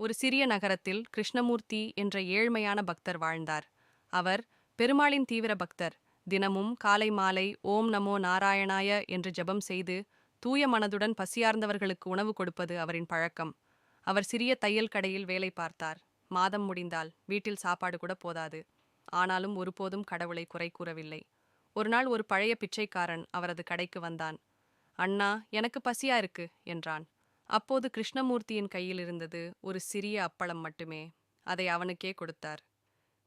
ஒரு சிறிய நகரத்தில் கிருஷ்ணமூர்த்தி என்ற ஏழ்மையான பக்தர் வாழ்ந்தார். அவர் பெருமாளின் தீவிர பக்தர். தினமும் காலை மாலை ஓம் நமோ நாராயணாய என்று ஜெபம் செய்து தூய மனதுடன் பசியார்ந்தவர்களுக்கு உணவு கொடுப்பது அவரின் பழக்கம். அவர் சிறிய தையல் கடையில் வேலை பார்த்தார். மாதம் முடிந்தால் வீட்டில் சாப்பாடு கூட போதாது. ஆனாலும் ஒருபோதும் கடவுளை குறை கூறவில்லை. ஒரு நாள் ஒரு பழைய பிச்சைக்காரன் அவரது கடைக்கு வந்தான். அண்ணா எனக்கு பசியா இருக்கு என்றான். அப்போது கிருஷ்ணமூர்த்தியின் கையில் இருந்தது ஒரு சிறிய அப்பளம் மட்டுமே. அதை அவனுக்கே கொடுத்தார்.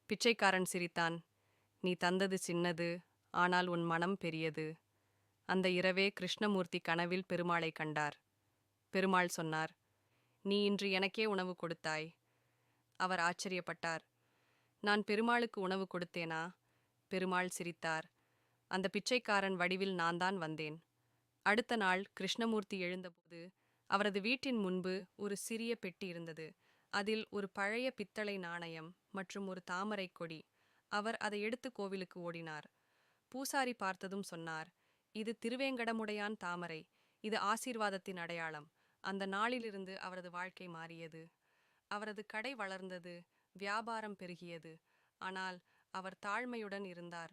பிச்சைக்காரன் சிரித்தான். நீ தந்தது சின்னது ஆனால் உன் மனம் பெரியது அந்த இரவே கிருஷ்ணமூர்த்தி கனவில் பெருமாளை கண்டார். பெருமாள் சொன்னார் நீ இன்று எனக்கே உணவு கொடுத்தாய் அவர் ஆச்சரியப்பட்டார். நான் பெருமாளுக்கு உணவு கொடுத்தேனா பெருமாள் சிரித்தார். அந்த பிச்சைக்காரன் வடிவில் நான் தான் வந்தேன். அடுத்த நாள் கிருஷ்ணமூர்த்தி எழுந்தபோது அவரது வீட்டின் முன்பு ஒரு சிறிய பெட்டி இருந்தது. அதில் ஒரு பழைய பித்தளை நாணயம் மற்றும் ஒரு தாமரை கொடி. அவர் அதை எடுத்து கோவிலுக்கு ஓடினார். பூசாரி பார்த்ததும் சொன்னார் இது திருவேங்கடமுடையான் தாமரை. இது ஆசீர்வாதத்தின் அடையாளம். அந்த நாளிலிருந்து அவரது வாழ்க்கை மாறியது. அவரது கடை வளர்ந்தது வியாபாரம் பெருகியது. ஆனால் அவர் தாழ்மையுடன் இருந்தார்.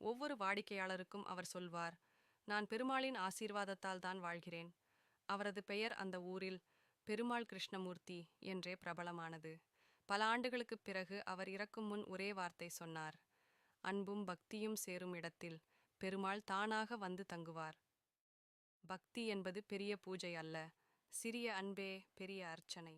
ஒவ்வொரு வாடிக்கையாளருக்கும் அவர் சொல்வார் நான் பெருமாளின் ஆசீர்வாதத்தால் தான் வாழ்கிறேன். அவரது பெயர் அந்த ஊரில் பெருமாள் கிருஷ்ணமூர்த்தி என்றே பிரபலமானது. பல ஆண்டுகளுக்குப் பிறகு அவர் இறக்கும் முன் ஒரே வார்த்தை சொன்னார். அன்பும் பக்தியும் சேரும் இடத்தில் பெருமாள் தானாக வந்து தங்குவார். பக்தி என்பது பெரிய பூஜை அல்ல சிறிய அன்பே பெரிய அர்ச்சனை.